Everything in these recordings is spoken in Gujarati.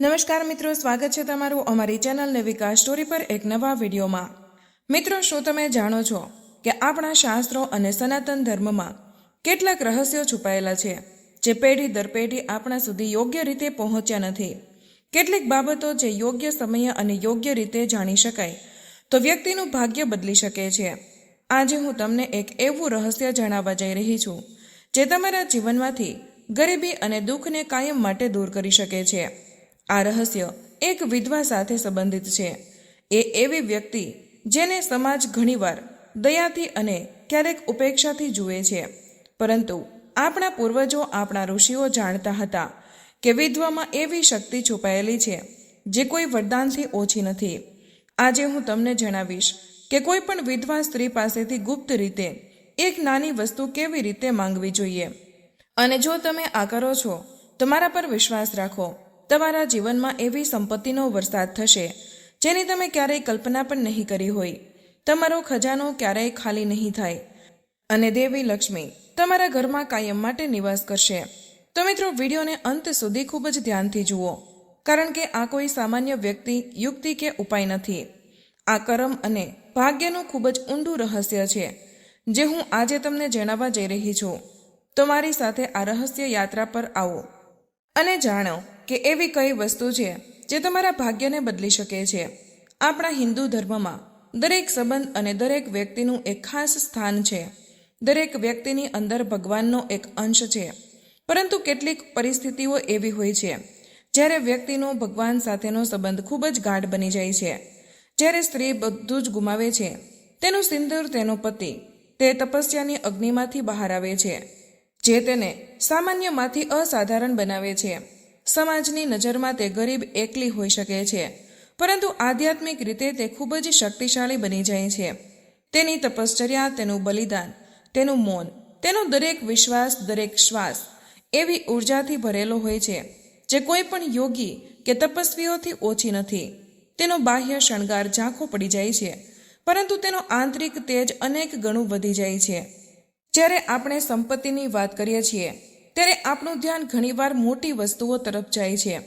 નમસ્કાર મિત્રો, સ્વાગત છે તમારું અમારી ચેનલને વિકાસ સ્ટોરી પર એક નવા વિડીયોમાં. મિત્રો, શું તમે જાણો છો કે આપણા શાસ્ત્રો અને સનાતન ધર્મમાં કેટલાક રહસ્યો છુપાયેલા છે, જે પેઢી દર પેઢી આપણા સુધી યોગ્ય રીતે પહોંચ્યા નથી? કેટલીક બાબતો જે યોગ્ય સમયે અને યોગ્ય રીતે જાણી શકાય, તો વ્યક્તિનું ભાગ્ય બદલી શકે છે. આજે હું તમને એક એવું રહસ્ય જણાવવા જઈ રહી છું, જે તમારા જીવનમાંથી ગરીબી અને દુઃખને કાયમ માટે દૂર કરી શકે છે. આ રહસ્ય એક વિધવા સાથે સંબંધિત છે. એ એવી વ્યક્તિ જેને સમાજ ઘણીવાર દયાથી અને ક્યારેક ઉપેક્ષાથી જુએ છે. પરંતુ આપણા પૂર્વજો આપણા ઋષિઓ જાણતા હતા કે વિધવામાં એવી શક્તિ છુપાયેલી છે જે કોઈ વરદાનથી ઓછી નથી. આજે હું તમને જણાવીશ કે કોઈ પણ વિધવા સ્ત્રી પાસેથી ગુપ્ત રીતે એક નાની વસ્તુ કેવી રીતે માંગવી જોઈએ. અને જો તમે આ કરો છો તો મારા પર વિશ્વાસ રાખો. તમારા જીવનમાં એવી સંપત્તિનો વરસાદ થશે, જેની તમે ક્યારેય કલ્પના પણ નહીં કરી હોય. તમારો ખજાનો ક્યારેય ખાલી નહીં થાય. અને દેવી લક્ષ્મી, તમારા ઘરમાં કાયમ માટે નિવાસ કરશે. તો મિત્રો, વિડીયોને અંત સુધી ખૂબ જ ધ્યાનથી જુઓ, કારણ કે આ કોઈ સામાન્ય વ્યક્તિ, યુક્તિ કે ઉપાય નથી. આ કરમ અને ભાગ્યનું ખૂબ જ ઊંડું રહસ્ય છે, જે હું આજે તમને જણાવવા જઈ રહી છું. તો મારી સાથે આ રહસ્ય યાત્રા પર આવો. અને જાણો કે એવી કઈ વસ્તુ છે જે તમારા ભાગ્યને બદલી શકે છે. આપણા હિન્દુ ધર્મમાં દરેક સંબંધ અને દરેક વ્યક્તિનું એક ખાસ સ્થાન છે. દરેક વ્યક્તિની અંદર ભગવાનનો એક અંશ છે. પરંતુ કેટલીક પરિસ્થિતિઓ એવી હોય છે, જ્યારે વ્યક્તિનો ભગવાન સાથેનો સંબંધ ખૂબ જ ગાઢ બની જાય છે. જ્યારે સ્ત્રી બધું જ ગુમાવે છે, તેનું સિંદૂર, તેનો પતિ, તે તપસ્યાની અગ્નિમાંથી બહાર આવે છે, જે તેને સામાન્યમાંથી અસાધારણ બનાવે છે. સમાજની નજરમાં તે ગરીબ એકલી હોઈ શકે છે. પરંતુ આધ્યાત્મિક રીતે તે ખૂબ જ શક્તિશાળી બની જાય છે. તેની તપશ્ચર્યા, તેનું બલિદાન, તેનું મૌન, તેનો દરેક વિશ્વાસ, દરેક શ્વાસ એવી ઉર્જાથી ભરેલો હોય છે જે કોઈ પણ યોગી કે તપસ્વીઓથી ઓછી નથી. તેનો બાહ્ય શણગાર ઝાંખો પડી જાય છે, પરંતુ તેનો આંતરિક તેજ અનેક ગણું વધી જાય છે. જ્યારે આપણે સંપત્તિની વાત કરીએ છીએ ત્યારે આપણું ધ્યાન ઘણીવાર મોટી વસ્તુઓ તરફ જાય છે.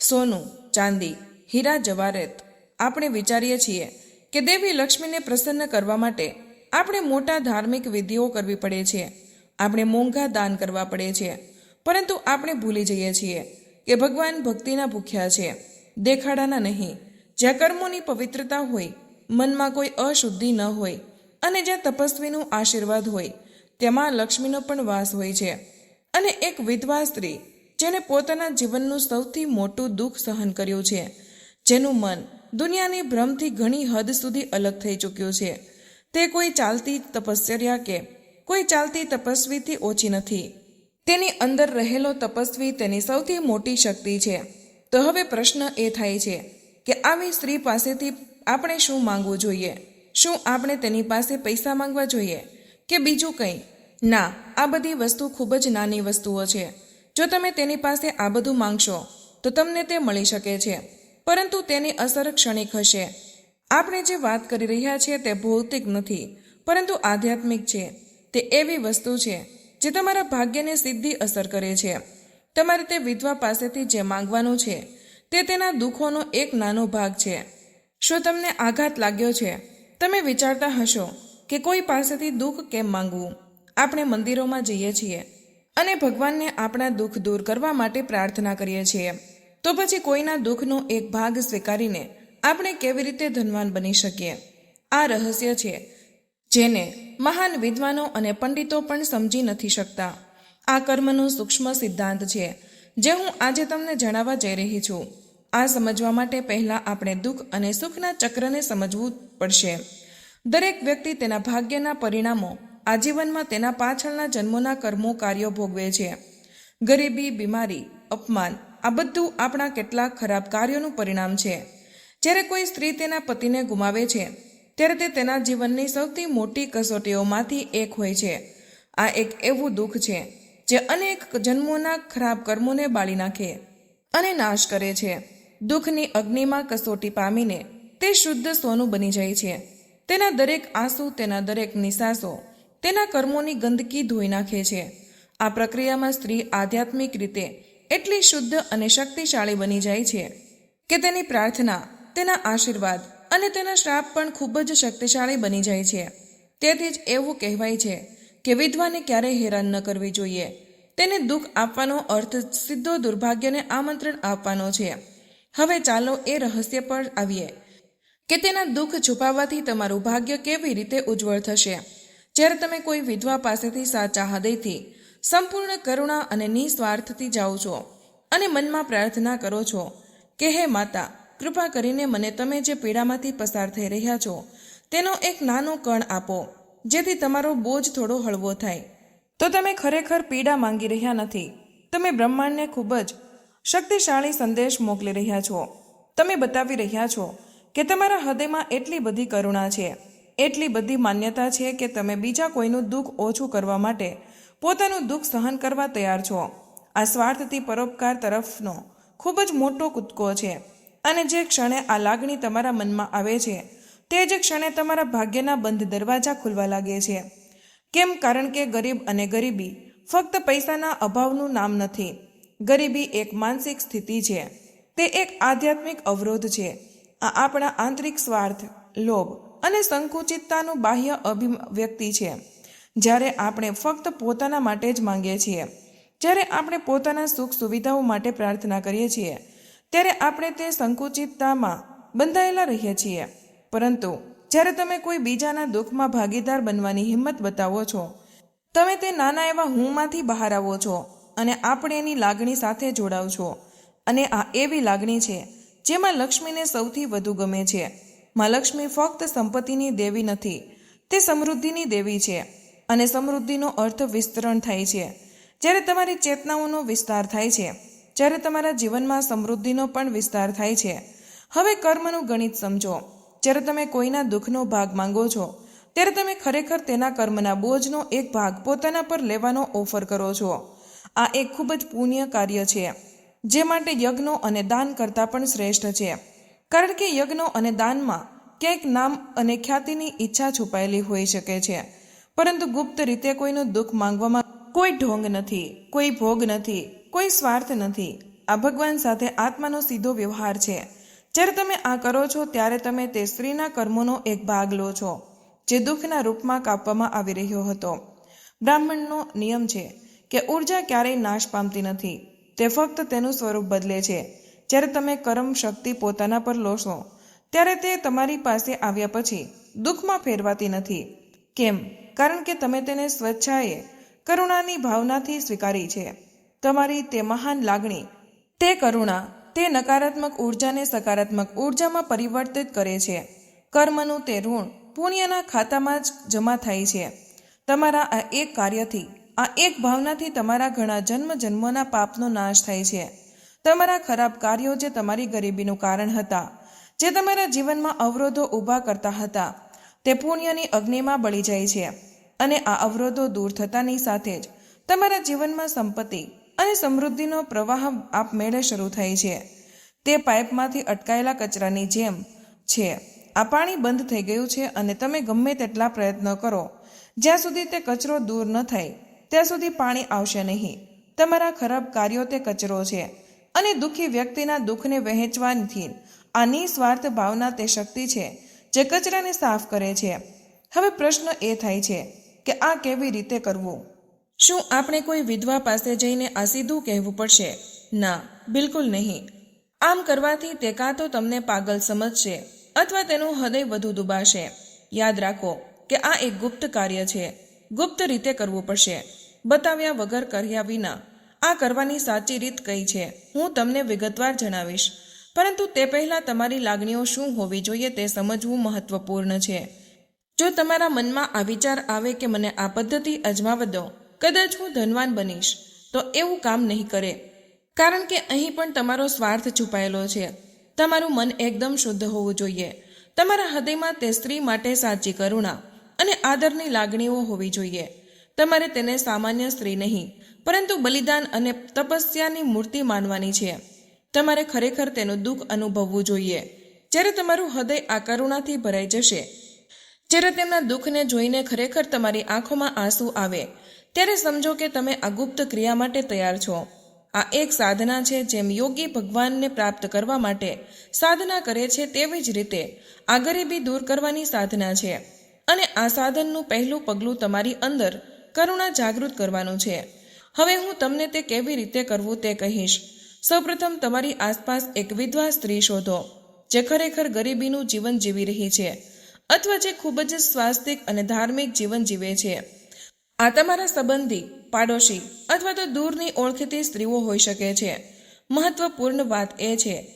સોનું, ચાંદી, હીરા જવારેત. આપણે વિચારીએ છીએ કે દેવી લક્ષ્મીને પ્રસન્ન કરવા માટે આપણે મોટા ધાર્મિક વિધિઓ કરવી પડે છે. આપણે મોંઘા દાન કરવા પડે છે. પરંતુ આપણે ભૂલી જઈએ છીએ કે ભગવાન ભક્તિના ભૂખ્યા છે. દેખાડાના નહીં. જ્યાં કર્મોની પવિત્રતા હોય, મનમાં કોઈ અશુદ્ધિ ન હોય અને જ્યાં તપસ્વીનું આશીર્વાદ હોય, તેમાં લક્ષ્મીનો પણ વાસ હોય છે. અને એક વિધવા સ્ત્રી જેને પોતાના જીવનનું સૌથી મોટું દુઃખ સહન કર્યું છે, જેનું મન દુનિયાની ભ્રમથી ઘણી હદ સુધી અલગ થઈ ચૂક્યું છે. તે કોઈ ચાલતી તપશ્ચર્યા કે કોઈ ચાલતી તપસ્વીથી ઓછી નથી. તેની અંદર રહેલો તપસ્વી તેની સૌથી મોટી શક્તિ છે. તો હવે પ્રશ્ન એ થાય છે કે આવી સ્ત્રી પાસેથી આપણે શું માંગવું જોઈએ? શું આપણે તેની પાસે પૈસા માંગવા જોઈએ? કે બીજું કંઈ? ના, આ બધી વસ્તુ ખૂબ જ નાની વસ્તુઓ છે. જો તમે તેની પાસે આ બધું માંગશો, તો તમને તે મળી શકે છે. પરંતુ તેની અસર ક્ષણિક હશે. આપણે જે વાત કરી રહ્યા છીએ તે ભૌતિક નથી, પરંતુ આધ્યાત્મિક છે. તે એવી વસ્તુ છે, જે તમારા ભાગ્યને સીધી અસર કરે છે. તમારે તે વિધવા પાસેથી જે માંગવાનું છે, તે તેના દુઃખોનો એક નાનો ભાગ છે. શું તમને આઘાત લાગ્યો છે? તમે વિચારતા હશો કે કોઈ પાસેથી દુઃખ કેમ માંગવું? આપણે મંદિરોમાં જઈએ છીએ અને ભગવાનને આપણા દુઃખ દૂર કરવા માટે પ્રાર્થના કરીએ છીએ. તો પછી કોઈના દુઃખનો એક ભાગ સ્વીકારીને આપણે કેવી રીતે ધનવાન બની શકીએ? આ રહસ્ય છે જેને મહાન વિદ્વાનો અને પંડિતો પણ સમજી નથી શકતા. આ કર્મનો સૂક્ષ્મ સિદ્ધાંત છે જે હું આજે તમને જણાવવા જઈ રહી છું. આ સમજવા માટે પહેલાં આપણે દુઃખ અને સુખના ચક્રને સમજવું પડશે. દરેક વ્યક્તિ તેના ભાગ્યના પરિણામો આજીવનમાં તેના પાછળના જન્મોના કર્મો કાર્યો ભોગવે છે. ગરીબી, બીમારી, અપમાન, આ બધું આપણા કેટલાક ખરાબ કાર્યોનું પરિણામ છે. જ્યારે કોઈ સ્ત્રી તેના પતિને ગુમાવે છે, ત્યારે તે તેના જીવનની સૌથી મોટી કસોટીઓમાંથી એક હોય છે. આ એક એવું દુઃખ છે, જે અનેક જન્મોના ખરાબ કર્મોને બાળી નાખે અને નાશ કરે છે. દુઃખની અગ્નિમાં કસોટી પામીને તે શુદ્ધ સોનું બની જાય છે. તેના દરેક આંસુ તેના દરેક નિશાસો તેના કર્મોની ગંદકી ધોઈ નાખે છે. આ પ્રક્રિયામાં સ્ત્રી આધ્યાત્મિક રીતે એટલી શુદ્ધ અને શક્તિશાળી બની જાય છે કે તેની પ્રાર્થના, તેના આશીર્વાદ અને તેના શ્રાપ પણ ખૂબ જ શક્તિશાળી બની જાય છે. તેથી જ એવું કહેવાય છે કે વિધવાને ક્યારેય હેરાન ન કરવી જોઈએ. તેને દુઃખ આપવાનો અર્થ સીધો દુર્ભાગ્યને આમંત્રણ આપવાનો છે. હવે ચાલો એ રહસ્ય પર આવીએ કે તેના દુઃખ છુપાવવાથી તમારું ભાગ્ય કેવી રીતે ઉજ્જવળ થશે. જ્યારે તમે કોઈ વિધવા પાસેથી સાચા હૃદયથી, સંપૂર્ણ કરુણા અને નિસ્વાર્થથી જાઓ છો અને મનમાં પ્રાર્થના કરો છો કે, હે માતા, કૃપા કરીને મને તમે જે પીડામાંથી પસાર થઈ રહ્યા છો, તેનો એક નાનો કણ આપો, જેથી તમારો બોજ થોડો હળવો થાય. તો તમે ખરેખર પીડા માંગી રહ્યા નથી. તમે બ્રહ્માંડને ખૂબ જ શક્તિશાળી સંદેશ મોકલી રહ્યા છો. તમે બતાવી રહ્યા છો કે તમારા હૃદયમાં એટલી બધી કરુણા છે. એટલી બધી માન્યતા છે કે તમે બીજા કોઈનું દુઃખ ઓછું કરવા માટે પોતાનું દુઃખ સહન કરવા તૈયાર છો. આ સ્વાર્થથી પરોપકાર તરફનો ખૂબ જ મોટો કૂદકો છે અને જે ક્ષણે આ લાગણી તમારા મનમાં આવે છે, તે જ ક્ષણે તમારા ભાગ્યના બંધ દરવાજા ખુલવા લાગે છે. કેમ? કારણ કે ગરીબ અને ગરીબી ફક્ત પૈસાના અભાવનું નામ નથી. ગરીબી એક માનસિક સ્થિતિ છે. તે એક આધ્યાત્મિક અવરોધ છે. આ આપણા આંતરિક સ્વાર્થ, લોભ અને સંકુચિતતાનું બાહ્ય અભિવ્યક્તિ છે. જ્યારે આપણે ફક્ત પોતાના માટે જ માંગીએ છીએ, જ્યારે આપણે પોતાના સુખ સુવિધાઓ માટે પ્રાર્થના કરીએ છીએ, ત્યારે આપણે તે સંકુચિતતામાં બંધાયેલા રહીએ છીએ. પરંતુ જ્યારે તમે કોઈ બીજાના દુઃખમાં ભાગીદાર બનવાની હિંમત બતાવો છો, તમે તે નાના એવા હુંમાંથી બહાર આવો છો અને આપણે એની લાગણી સાથે જોડાવ છો. અને આ એવી લાગણી છે, જેમાં લક્ષ્મીને સૌથી વધુ ગમે છે. માં લક્ષ્મી ફક્ત સંપત્તિની દેવી નથી, તે સમૃદ્ધિની દેવી છે અને સમૃદ્ધિનો અર્થ વિસ્તરણ થાય છે. જ્યારે તમારી ચેતનાઓનો વિસ્તાર થાય છે, જ્યારે તમારા જીવનમાં સમૃદ્ધિનો પણ વિસ્તાર થાય છે. હવે કર્મનું ગણિત સમજો. જ્યારે તમે કોઈના દુઃખનો ભાગ માંગો છો, ત્યારે તમે ખરેખર તેના કર્મના બોજનો એક ભાગ પોતાના પર લેવાનો ઓફર કરો છો. આ એક ખૂબ જ પુણ્ય કાર્ય છે, જે માટે યજ્ઞો અને દાન કરતાં પણ શ્રેષ્ઠ છે. કારણ કે યજ્ઞો અને દાનમાં ક્યાંક નામ અને ખ્યાતિની ઈચ્છા છુપાયેલી હોઈ શકે છે. પરંતુ ગુપ્ત રીતે કોઈનું દુઃખ માંગવામાં કોઈ ઢોંગ નથી, કોઈ ભોગ નથી, કોઈ સ્વાર્થ નથી. આ ભગવાન સાથે આત્માનો સીધો વ્યવહાર છે. જ્યારે તમે આ કરો છો, ત્યારે તમે તે સ્ત્રીના કર્મોનો એક ભાગ લો છો, જે દુઃખના રૂપમાં કાપવામાં આવી રહ્યો હતો. બ્રાહ્મણનો નિયમ છે કે ઊર્જા ક્યારેય નાશ પામતી નથી. તે ફક્ત તેનું સ્વરૂપ બદલે છે. જ્યારે તમે કર્મ શક્તિ પોતાના પર લોશો ત્યારે તે તમારી પાસે આવ્યા પછી દુઃખમાં ફેરવાતી નથી. કેમ? કારણ કે તમે તેને સ્વેચ્છાએ કરુણાની ભાવનાથી સ્વીકારી છે. તમારી તે મહાન લાગણી, તે કરુણા, તે નકારાત્મક ઉર્જાને સકારાત્મક ઉર્જામાં પરિવર્તિત કરે છે. કર્મનું તે ઋણ પુણ્યના ખાતામાં જ જમા થાય છે. તમારા આ એક કાર્યથી, આ એક ભાવનાથી તમારા ઘણા જન્મ જન્મોના પાપનો નાશ થાય છે. તમારા ખરાબ કાર્યો જે તમારી ગરીબીનું કારણ હતા, જે તમારા જીવનમાં અવરોધો ઊભા કરતા હતા, તે પુણ્યની અગ્નિમાં બળી જાય છે અને આ અવરોધો દૂર થતાની સાથે જ તમારા જીવનમાં સંપત્તિ અને સમૃદ્ધિનો પ્રવાહ આપમેળે શરૂ થાય છે. તે પાઇપમાંથી અટકાયેલા કચરાની જેમ છે. આ પાણી બંધ થઈ ગયું છે અને તમે ગમે તેટલા પ્રયત્નો કરો, જ્યાં સુધી તે કચરો દૂર ન થાય, ત્યાં સુધી પાણી આવશે નહીં. તમારા ખરાબ કાર્યો તે કચરો છે. અને દુઃખી વ્યક્તિના દુઃખને વહેંચવાથી આ નિસ્વાર્થ ભાવના તે શક્તિ છે, જે કચરાને સાફ કરે છે. હવે પ્રશ્ન એ થાય છે કે આ કેવી રીતે કરવું? શું આપણે કોઈ વિધવા પાસે જઈને આ સીધું કહેવું પડશે? ના, બિલકુલ નહીં. આમ કરવાથી તે કાં તો તમને પાગલ સમજશે અથવા તેનું હૃદય વધુ દુબાશે. યાદ રાખો કે આ એક ગુપ્ત કાર્ય છે. ગુપ્ત રીતે કરવું પડશે. બતાવ્યા વગર કર્યા વિના આ કરવાની સાચી રીત કઈ છે? હું તમને વિગતવાર જણાવીશ. પરંતુ તે પહેલાં તમારી લાગણીઓ શું હોવી જોઈએ તે સમજવું મહત્વપૂર્ણ છે. જો તમારા મનમાં આ વિચાર આવે કે મને આ પદ્ધતિ અજમાવ દો, કદાચ હું ધનવાન બનીશ, તો એવું કામ નહીં કરે. કારણ કે અહીં પણ તમારો સ્વાર્થ છુપાયેલો છે. તમારું મન એકદમ શુદ્ધ હોવું જોઈએ. તમારા હૃદયમાં તે સ્ત્રી માટે સાચી કરુણા અને આદરની લાગણીઓ હોવી જોઈએ. તમારે તેને સામાન્ય સ્ત્રી નહીં પરંતુ બલિદાન અને તપસ્યાની મૂર્તિ માનવાની છે. તમારે ખરેખર તેનું દુઃખ અનુભવવું જોઈએ. જ્યારે તમારું હૃદય આ કરુણાથી ભરાઈ જશે, જ્યારે તેમના દુઃખને જોઈને ખરેખર તમારી આંખોમાં આંસુ આવે, ત્યારે સમજો કે તમે આ ગુપ્ત ક્રિયા માટે તૈયાર છો. આ એક સાધના છે જેમ યોગી ભગવાનને પ્રાપ્ત કરવા માટે સાધના કરે છે તેવી જ રીતે આ ગરીબી દૂર કરવાની સાધના છે. અને આ સાધનનું પહેલું પગલું તમારી અંદર કરુણા જાગૃત કરવાનું છે. હવે હું તમને તે કેવી રીતે કરવું તે કહીશ. સૌપ્રથમ તમારી આસપાસ એક વિધવા સ્ત્રી શોધો, જે ખરેખર ગરીબીનું જીવન જીવી રહી છે, અથવા જે ખૂબ જ સ્વાસ્તિક અને ધાર્મિક જીવન જીવે છે. આ તમારા સંબંધી, પાડોશી, અથવા તો દૂરની ઓળખીતી સ્ત્રીઓ હોઈ શકે છે. મહત્વપૂર્ણ વાત એ છે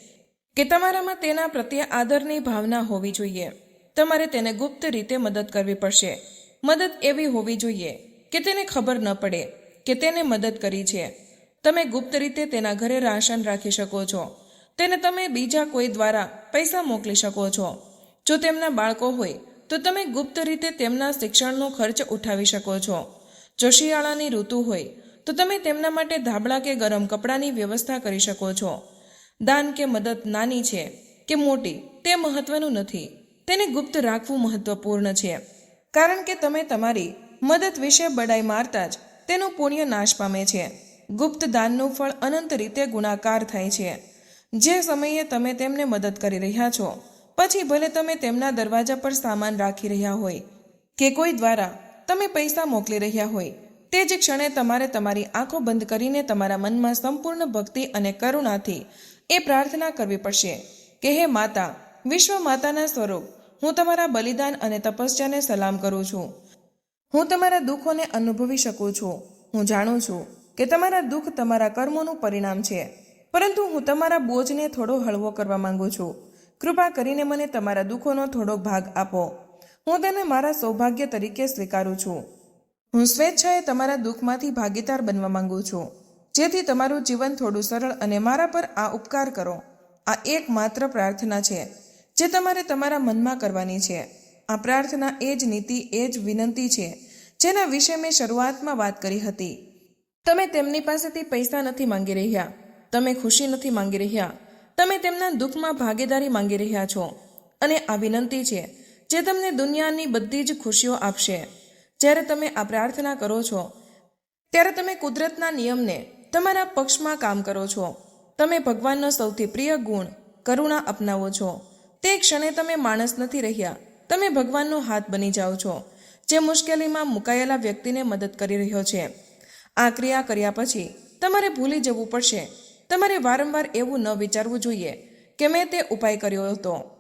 કે તમારામાં તેના પ્રત્યે આદરની ભાવના હોવી જોઈએ. તમારે તેને ગુપ્ત રીતે મદદ કરવી પડશે. મદદ એવી હોવી જોઈએ કે તેને ખબર ન પડે. કે તેને મદદ કરી છે. તમે ગુપ્ત રીતે તેના ઘરે રાશન રાખી શકો છો. તેને તમે બીજા કોઈ દ્વારા પૈસા મોકલી શકો છો. જો તેમના બાળકો હોય, તો તમે ગુપ્ત રીતે તેમના શિક્ષણનો ખર્ચ ઉઠાવી શકો છો. જો શિયાળાની ઋતુ હોય, તો તમે તેમના માટે ધાબળા કે ગરમ કપડાની વ્યવસ્થા કરી શકો છો. દાન કે મદદ નાની છે કે મોટી, તે મહત્વનું નથી. તેને ગુપ્ત રાખવું મહત્વપૂર્ણ છે. કારણ કે તમે તમારી મદદ વિશે બડાઈ મારતા જ તેનું પુણ્ય નાશ પામે છે. ગુપ્ત દાનનું ફળ અનંત રીતે ગુણાકાર થાય છે. જે સમયે તમે તેમને મદદ કરી રહ્યા છો, પછી ભલે તમે તેમના દરવાજા પર સામાન રાખી રહ્યા હોય, કે કોઈ દ્વારા તમે પૈસા મોકલી રહ્યા હોય, તે જ ક્ષણે તમારે તમારી આંખો બંધ કરીને તમારા મનમાં સંપૂર્ણ ભક્તિ અને કરુણાથી એ પ્રાર્થના કરવી પડશે કે, હે માતા, વિશ્વ માતાના સ્વરૂપ, હું તમારા બલિદાન અને તપસ્યાને સલામ કરું છું. હું તમારા દુઃખોને અનુભવી શકું છું. હું જાણું છું કે તમારા દુઃખ તમારા કર્મોનું પરિણામ છે. પરંતુ હું તમારા બોજને થોડો હળવો કરવા માંગુ છું. કૃપા કરીને મને તમારા દુઃખોનો થોડો ભાગ આપો. હું તેને મારા સૌભાગ્ય તરીકે સ્વીકારું છું. હું સ્વેચ્છાએ તમારા દુઃખમાંથી ભાગીદાર બનવા માંગુ છું. જેથી તમારું જીવન થોડું સરળ અને મારા પર આ ઉપકાર કરો. આ એકમાત્ર પ્રાર્થના છે, જે તમારે તમારા મનમાં કરવાની છે. આ પ્રાર્થના એ જ નીતિ, એ જ વિનંતી છે, જેના વિશે મેં શરૂઆતમાં વાત કરી હતી. તમે તેમની પાસેથી પૈસા નથી માંગી રહ્યા. તમે ખુશી નથી માંગી રહ્યા. તમે તેમના દુઃખમાં ભાગીદારી માંગી રહ્યા છો. અને આ વિનંતી છે, જે તમને દુનિયાની બધી જ ખુશીઓ આપશે. જ્યારે તમે આ પ્રાર્થના કરો છો, ત્યારે તમે કુદરતના નિયમને તમારા પક્ષમાં કામ કરો છો. તમે ભગવાનનો સૌથી પ્રિય ગુણ, કરુણા અપનાવો છો. તે ક્ષણે તમે માણસ નથી રહ્યા. તમે ભગવાનનો હાથ બની જાઓ છો, જે મુશ્કેલીમાં મુકાયેલા વ્યક્તિને મદદ કરી રહ્યો છે. આ ક્રિયા કર્યા પછી તમારે ભૂલી જવું પડશે. તમારે વારંવાર એવું ન વિચારવું જોઈએ કે મેં તે ઉપાય કર્યો હતો.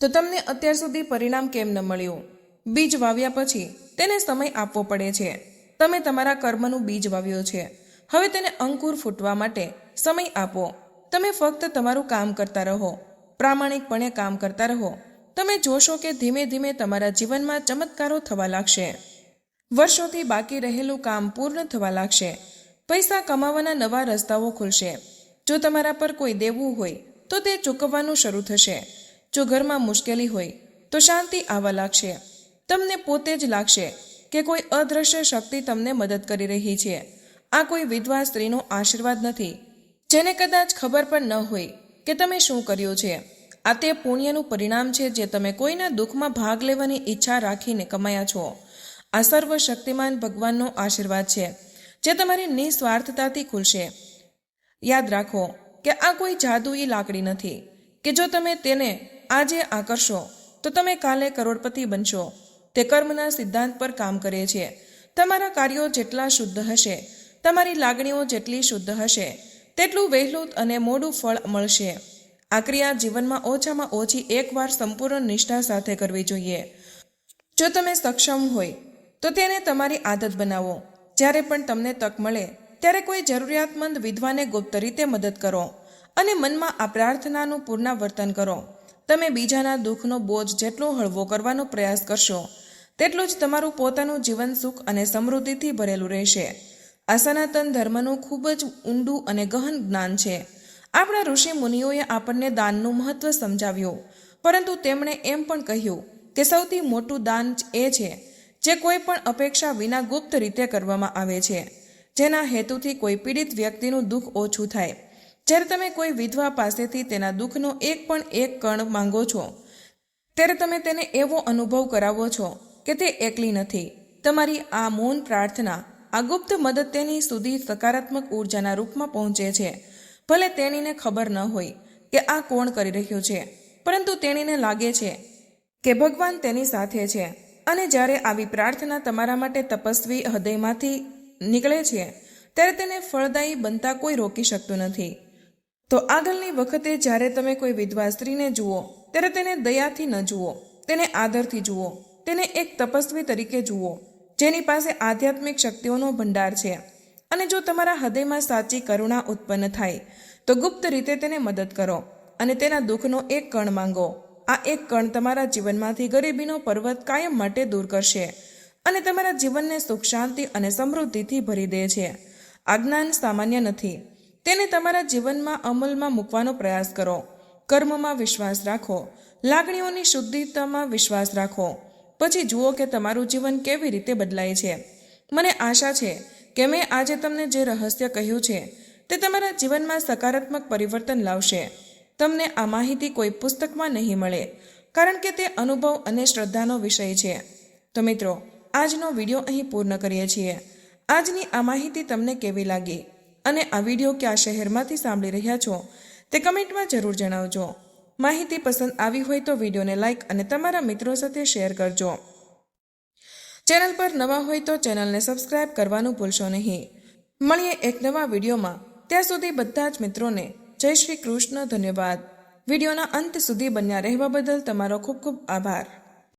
તો તમને અત્યાર સુધી પરિણામ કેમ ન મળ્યું? બીજ વાવ્યા પછી તેને સમય આપવો પડે છે. તમે તમારા કર્મનું બીજ વાવ્યો છે. હવે તેને અંકુર ફૂટવા માટે સમય આપો. તમે ફક્ત તમારું કામ કરતા રહો. પ્રામાણિકપણે કામ કરતા રહો. તમે જોશો કે ધીમે ધીમે તમારા જીવનમાં ચમત્કારો થવા લાગશે. વર્ષોથી બાકી રહેલું કામ પૂર્ણ થવા લાગશે. પૈસા કમાવાના નવા રસ્તાઓ ખુલશે. જો તમારા પર કોઈ દેવું હોય, તો તે ચૂકવવાનું શરૂ થશે. જો ઘરમાં મુશ્કેલી હોય, તો શાંતિ આવવા લાગશે. તમને પોતે જ લાગશે કે કોઈ અદ્રશ્ય શક્તિ તમને મદદ કરી રહી છે. આ કોઈ વિધવા સ્ત્રીનો આશીર્વાદ નથી. જેને કદાચ ખબર પણ ન હોય કે તમે શું કર્યું છે. આ તે પુણ્યનું પરિણામ છે જે તમે કોઈના દુઃખમાં ભાગ લેવાની ઈચ્છા રાખીને કમાયા છો. આ સર્વશક્તિમાન ભગવાનનો આશીર્વાદ છે, જે તમારી નિસ્વાર્થતાથી ખુલશે. યાદ રાખો કે આ કોઈ જાદુઈ લાકડી નથી, કે જો તમે તેને આજે આકર્ષો, તો તમે કાલે કરોડપતિ બનશો. તે કર્મના સિદ્ધાંત પર કામ કરે છે. તમારા કાર્યો જેટલા શુદ્ધ હશે, તમારી લાગણીઓ જેટલી શુદ્ધ હશે, તેટલું વહેલું અને મોડું ફળ મળશે. આ ક્રિયા જીવનમાં ઓછામાં ઓછી એકવાર સંપૂર્ણ નિષ્ઠા સાથે કરવી જોઈએ. જો તમે સક્ષમ હોય, તો તેને તમારી આદત બનાવો. જ્યારે પણ તમને તક મળે, ત્યારે કોઈ જરૂરિયાતમંદ વિધવાને ગુપ્ત રીતે મદદ કરો અને મનમાં આ પ્રાર્થનાનું પુનરાવર્તન કરો. તમે બીજાના દુઃખનો બોજ જેટલો હળવો કરવાનો પ્રયાસ કરશો, તેટલું જ તમારું પોતાનું જીવન સુખ અને સમૃદ્ધિથી ભરેલું રહેશે. આ સનાતન ધર્મનું ખૂબ જ ઊંડું અને ગહન જ્ઞાન છે. આપણા ઋષિ મુનિઓએ આપણને દાનનું મહત્વ સમજાવ્યું. પરંતુ તેમણે એમ પણ કહ્યું કે સૌથી મોટું દાન એ છે જે કોઈ પણ અપેક્ષા વિના ગુપ્ત રીતે કરવામાં આવે છે. જેના હેતુથી કોઈ પીડિત વ્યક્તિનું દુઃખ ઓછું થાય. જ્યારે તમે કોઈ વિધવા પાસેથી તેના દુઃખનો એક પણ એક કણ માંગો છો, ત્યારે તમે તેને એવો અનુભવ કરાવો છો કે તે એકલી નથી. તમારી આ મૌન પ્રાર્થના આ ગુપ્ત મદદ તેની સુધી સકારાત્મક ઉર્જાના રૂપમાં પહોંચે છે. ભલે તેણીને ખબર ન હોય કે આ કોણ કરી રહ્યું છે, પરંતુ તેણીને લાગે છે કે ભગવાન તેની સાથે છે અને જ્યારે આવી પ્રાર્થના તમારા માટે તપસ્વી હૃદયમાંથી નીકળે છે, ત્યારે તેને ફળદાયી બનતા કોઈ રોકી શકતું નથી. તો આગળની વખતે જ્યારે તમે કોઈ વિધવા સ્ત્રીને જુઓ, ત્યારે તેને દયાથી ન જુઓ, તેને આદરથી જુઓ, તેને એક તપસ્વી તરીકે જુઓ, જેની પાસે આધ્યાત્મિક શક્તિઓનો ભંડાર છે. અને જો તમારા હૃદયમાં સાચી કરુણા ઉત્પન્ન થાય, તો ગુપ્ત રીતે તેને મદદ કરો અને તેના દુઃખનો એક કણ માંગો. આ એક કણ તમારા જીવનમાંથી ગરીબીનો પર્વત કાયમ માટે દૂર કરશે અને તમારા જીવનને સુખ, શાંતિ અને સમૃદ્ધિથી ભરી દે છે. આ જ્ઞાન સામાન્ય નથી. તેને તમારા જીવનમાં અમલમાં મૂકવાનો પ્રયાસ કરો. કર્મમાં વિશ્વાસ રાખો. લાગણીઓની શુદ્ધિતામાં વિશ્વાસ રાખો. પછી જુઓ કે તમારું જીવન કેવી રીતે બદલાય છે. મને આશા છે કે મેં આજે તમને જે રહસ્ય કહ્યું છે, તે તમારા જીવનમાં સકારાત્મક પરિવર્તન લાવશે. તમને આ માહિતી કોઈ પુસ્તકમાં નહીં મળે, કારણ કે તે અનુભવ અને શ્રદ્ધાનો વિષય છે. તો મિત્રો, આજનો વીડિયો અહીં પૂર્ણ કરીએ છીએ. આજની આ માહિતી તમને કેવી લાગી? અને આ વીડિયો કયા શહેરમાંથી સાંભળી રહ્યા છો, તે કમેન્ટમાં જરૂર જણાવજો. માહિતી પસંદ આવી હોય તો વિડીયોને લાઇક અને તમારા મિત્રો સાથે શેર કરજો. ચેનલ પર નવા હોય તો ચેનલને સબસ્ક્રાઇબ કરવાનું ભૂલશો નહીં. મળીએ એક નવા વિડીયોમાં. ત્યાં સુધી બધા જ મિત્રોને જય શ્રી કૃષ્ણ ધન્યવાદ. વિડીયોના અંત સુધી બન્યા રહેવા બદલ તમારો ખૂબ ખૂબ આભાર.